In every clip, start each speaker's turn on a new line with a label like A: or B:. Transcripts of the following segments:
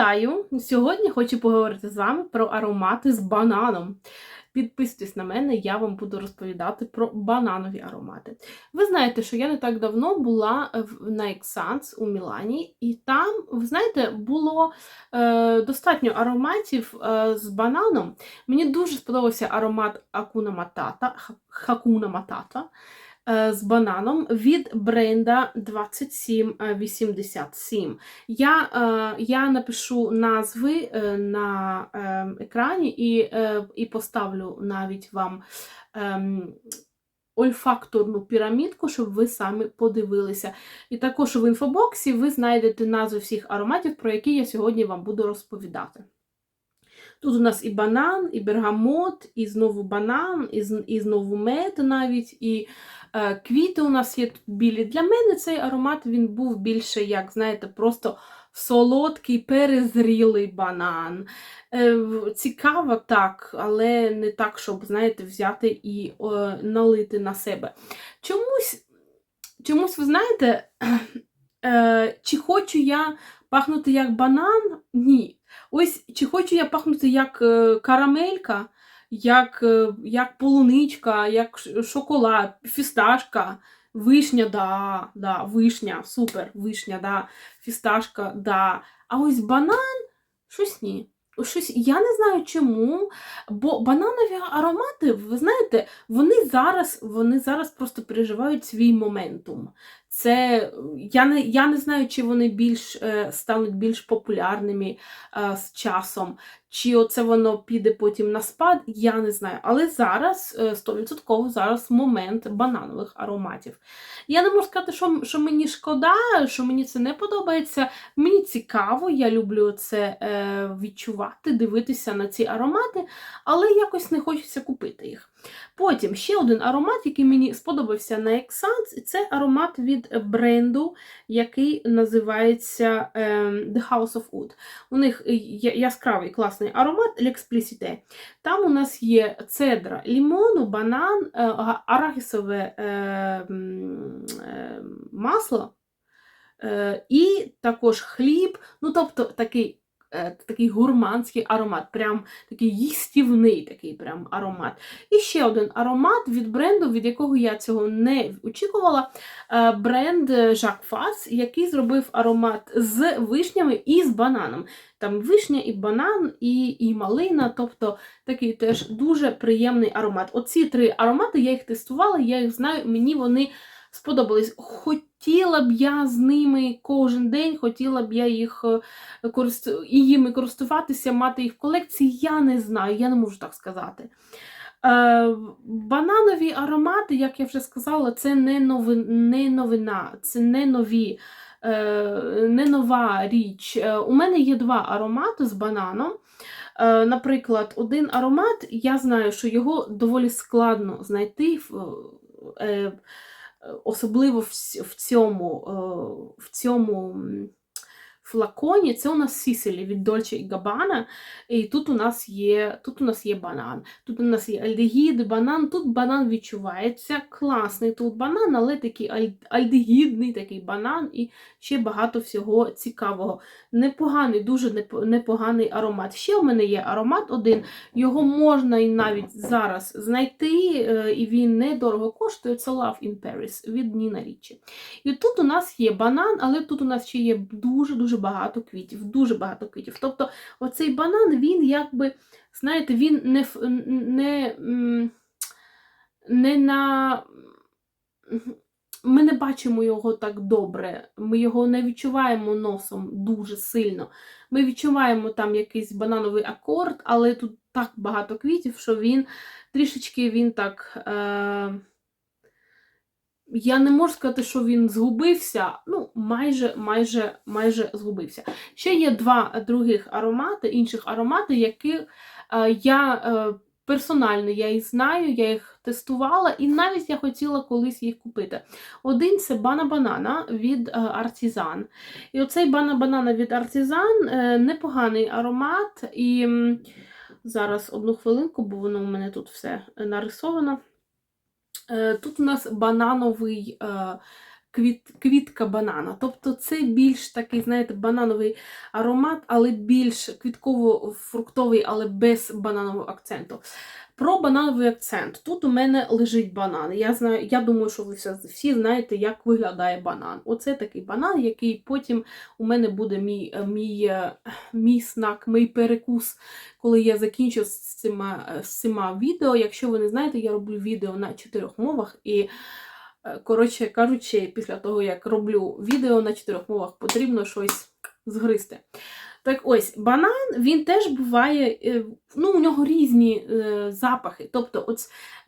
A: Вітаю! Сьогодні хочу поговорити з вами про аромати з бананом. Підписуйтесь на мене, я вам буду розповідати про бананові аромати. Ви знаєте, що я не так давно була в- на Ексанс у Мілані, і там, ви знаєте, було е, достатньо ароматів е, з бананом. Мені дуже сподобався аромат Акуна Матата, Хакуна Матата е, з бананом від бренда 2787. Я, е, я напишу назви е, на е, екрані і, е, і поставлю навіть вам ем, ольфакторну пірамідку, щоб ви самі подивилися. І також в інфобоксі ви знайдете назви всіх ароматів, про які я сьогодні вам буду розповідати. Тут у нас і банан, і бергамот, і знову банан, і, знову мед навіть, і е, квіти у нас є тут білі. Для мене цей аромат він був більше, як, знаєте, просто солодкий, перезрілий банан. Е, цікаво так, але не так, щоб, знаєте, взяти і е, налити на себе. Чомусь, чомусь ви знаєте, е, чи хочу я пахнути як банан? Ні. Ось чи хочу я пахнути як е, карамелька, як, е, як полуничка, як шоколад, фісташка, вишня, да, да, вишня, супер, вишня, да, фісташка, да. А ось банан, щось ні. Щось, я не знаю чому, бо бананові аромати, ви знаєте, вони зараз, вони зараз просто переживають свій моментум. Це я не, я не знаю, чи вони більш е, стануть більш популярними е, з часом, чи оце воно піде потім на спад, я не знаю. Але зараз е, 100% зараз момент бананових ароматів. Я не можу сказати, що, що мені шкода, що мені це не подобається. Мені цікаво, я люблю це е, відчувати, дивитися на ці аромати, але якось не хочеться купити їх. Потім ще один аромат, який мені сподобався на Ексанс, це аромат від бренду, який називається ем, The House of Wood. У них яскравий класний аромат L'Explicité. Там у нас є цедра лімону, банан, е, арахісове е, м, е, масло. Е, І також хліб, ну тобто такий, такий гурманський аромат, прям такий їстівний такий прям аромат. І ще один аромат від бренду, від якого я цього не очікувала. е, Бренд Jacques Fass, який зробив аромат з вишнями і з бананом. Там вишня і банан, і, і малина, тобто такий теж дуже приємний аромат. Оці три аромати я їх тестувала, я їх знаю, мені вони сподобались. Хотіла б я з ними кожен день, хотіла б я їх е, і їми користуватися, мати їх в колекції. Я не знаю, я не можу так сказати. Е, бананові аромати, як я вже сказала, це не, нови... не новина, це не нові. е, Не нова річ. У мене є два аромати з бананом. Наприклад, один аромат, я знаю, що його доволі складно знайти, особливо в, цьому, е, в цьому м, флаконі. Це у нас Сіселі від Dolce Gabbana. І тут у нас є, тут у нас є банан. Тут у нас є альдегід, банан. Тут банан відчувається. Класний тут банан, але такий аль- альдегідний такий банан і ще багато всього цікавого. Непоганий, дуже непоганий аромат. Ще в мене є аромат один. Його можна і навіть зараз знайти, е, і він недорого коштує. Це Love in Paris від Ніна Річі. І тут у нас є банан, але тут у нас ще є дуже-дуже багато квітів. Дуже багато квітів. Тобто, оцей банан, він якби, знаєте, він не, не, не на. Ми не бачимо його так добре, ми його не відчуваємо носом дуже сильно. Ми відчуваємо там якийсь банановий акорд, але тут так багато квітів, що він трішечки він так. Е... Я не можу сказати, що він згубився, ну, майже, майже, майже згубився. Ще є два других аромати, інших аромати, які е, я е, персонально я їх знаю, я їх тестувала, і навіть я хотіла колись їх купити. Один це Бана Банана від е, Artisan. І оцей Бана Банана від Artisan е, непоганий аромат. І зараз одну хвилинку, бо воно у мене тут все нарисовано. Е, Тут у нас банановий е, квіт, квітка банана. Тобто це більш такий, знаєте, банановий аромат, але більш квітково-фруктовий, але без бананового акценту. Про банановий акцент. Тут у мене лежить банан. Я знаю, я думаю, що ви всі, знаєте, як виглядає банан. Оце такий банан, який потім у мене буде мій, е, мій, е, мій снак, мій перекус, коли я закінчу з цими, е, з цими відео. Якщо ви не знаєте, я роблю відео на чотирьох мовах. І, коротше кажучи, після того, як роблю відео на чотирьох мовах, потрібно щось згристи. Так ось, банан, він теж буває, е, ну, у нього різні е, запахи. Тобто, от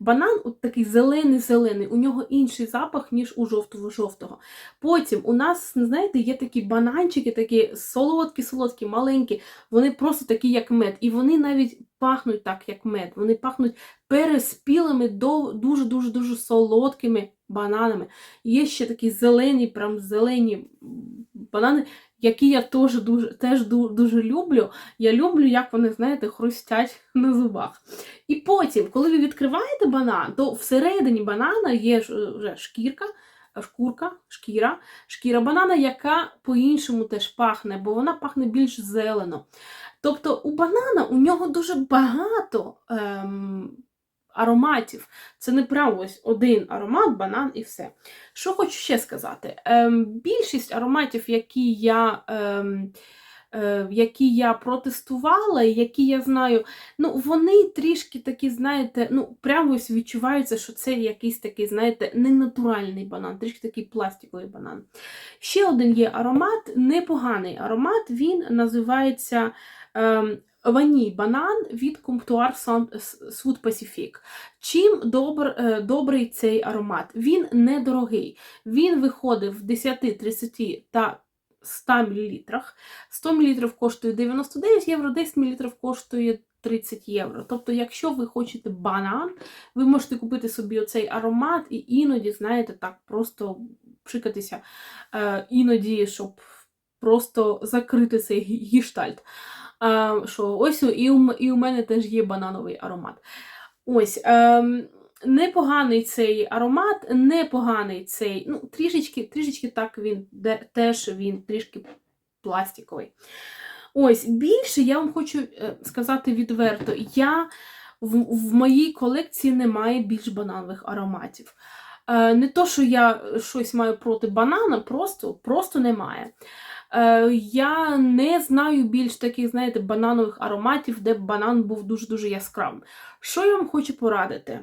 A: банан от такий зелений-зелений, у нього інший запах, ніж у жовтого-жовтого. Потім у нас, знаєте, є такі бананчики, такі солодкі-солодкі, маленькі, вони просто такі, як мед. І вони навіть пахнуть так, як мед. Вони пахнуть переспілими, дуже-дуже-дуже солодкими бананами. Є ще такі зелені, прям зелені банани, які я теж дуже, теж дуже люблю. Я люблю, як вони, знаєте, хрустять на зубах. І потім, коли ви відкриваєте банан, то всередині банана є вже шкірка, шкурка, шкіра, шкіра банана, яка по-іншому теж пахне, бо вона пахне більш зелено. Тобто у банана у нього дуже багато ем, ароматів. Це не прям ось один аромат, банан і все. Що хочу ще сказати? Ем, більшість ароматів, які я. Ем, е, які я протестувала, які я знаю, ну вони трішки такі, знаєте, ну прямо ось відчувається, що це якийсь такий, знаєте, ненатуральний банан, трішки такий пластиковий банан. Ще один є аромат, непоганий аромат, він називається ем, Ваній банан від Comptoir Sud Pacific. Чим добр, е, добрий цей аромат? Він недорогий. Він виходить в 10, 30 та 100 мл. 100 мл коштує 99 євро, 10 мл коштує 30 євро. Тобто, якщо ви хочете банан, ви можете купити собі оцей аромат і іноді, знаєте, так просто пшикатися, е, іноді, щоб просто закрити цей гі- гіштальт. Що ось і у, і у мене теж є банановий аромат. Ось. ем, Непоганий цей аромат, непоганий цей, ну, трішечки, трішечки так він де, теж він трішки пластиковий. Ось, більше я вам хочу е, сказати відверто, я в, в моїй колекції немає більш бананових ароматів. Е, не то, що я щось маю проти банана, просто, просто немає. Е, я не знаю більш таких, знаєте, бананових ароматів, де банан був дуже-дуже яскравим. Що я вам хочу порадити?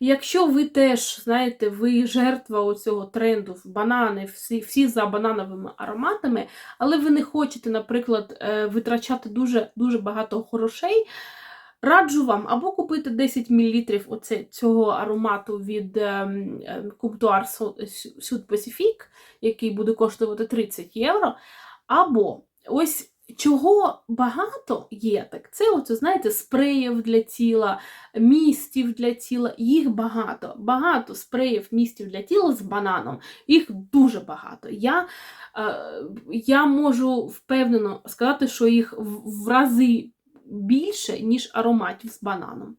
A: Якщо ви теж, знаєте, ви жертва оцього тренду в банани, всі, всі за банановими ароматами, але ви не хочете, наприклад, е, витрачати дуже, дуже багато грошей, раджу вам або купити 10 мл оце, цього аромату від ем, ем, Comptoir Sud Pacific, який буде коштувати 30 євро. Або ось чого багато є, так це, оце, знаєте, спреїв для тіла, містів для тіла, їх багато. Багато спреїв, містів для тіла з бананом, їх дуже багато. Я, е, я можу впевнено сказати, що їх в рази більше, ніж ароматів з бананом.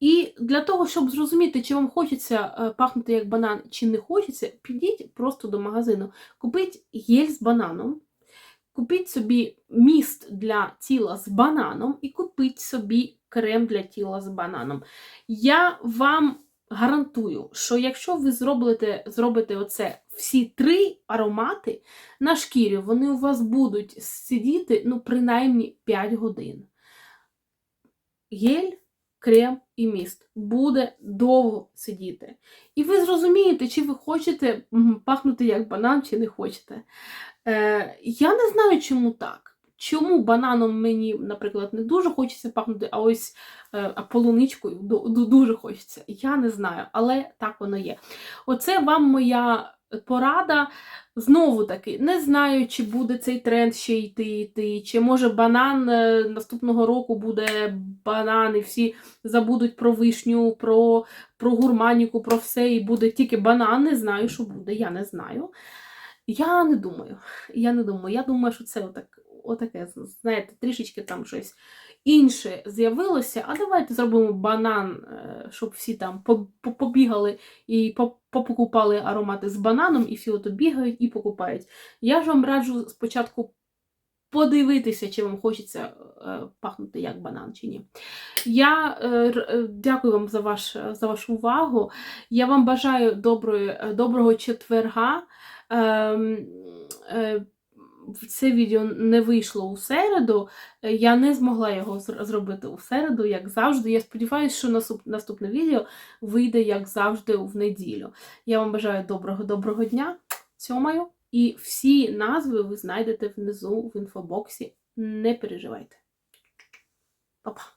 A: І для того, щоб зрозуміти, чи вам хочеться е, пахнути як банан, чи не хочеться, підіть просто до магазину, купіть гель з бананом, купіть собі міст для тіла з бананом і купіть собі крем для тіла з бананом. Я вам гарантую, що якщо ви зробите, зробите оце всі три аромати на шкірі, вони у вас будуть сидіти ну, принаймні 5 годин. Гель, крем і міст буде довго сидіти. І ви зрозумієте, чи ви хочете пахнути як банан, чи не хочете. Е, я не знаю, чому так. Чому бананом мені, наприклад, не дуже хочеться пахнути, а ось е, а полуничкою ду- ду- дуже хочеться. Я не знаю, але так воно є. Оце вам моя порада. Знову таки, не знаю, чи буде цей тренд ще йти, йти, чи може банан е, наступного року буде банан, і всі забудуть про вишню, про, про гурманіку, про все, і буде тільки банан. Не знаю, що буде, я не знаю. Я не думаю. Я не думаю. Я думаю, що це отак отаке, знаєте, трішечки там щось інше з'явилося. А давайте зробимо банан, е, щоб всі там по- по- побігали і по- попокупали аромати з бананом, і всі ото бігають і покупають. Я ж вам раджу спочатку подивитися, чи вам хочеться е, пахнути як банан чи ні. Я е, дякую вам за, ваш, за вашу увагу. Я вам бажаю доброї, доброго четверга. Ем, це відео не вийшло у середу. Е, Я не змогла його зробити у середу, як завжди. Я сподіваюся, що наступне відео вийде, як завжди, в неділю. Я вам бажаю доброго доброго дня. Цьомаю. І всі назви ви знайдете внизу в інфобоксі. Не переживайте. Па-па.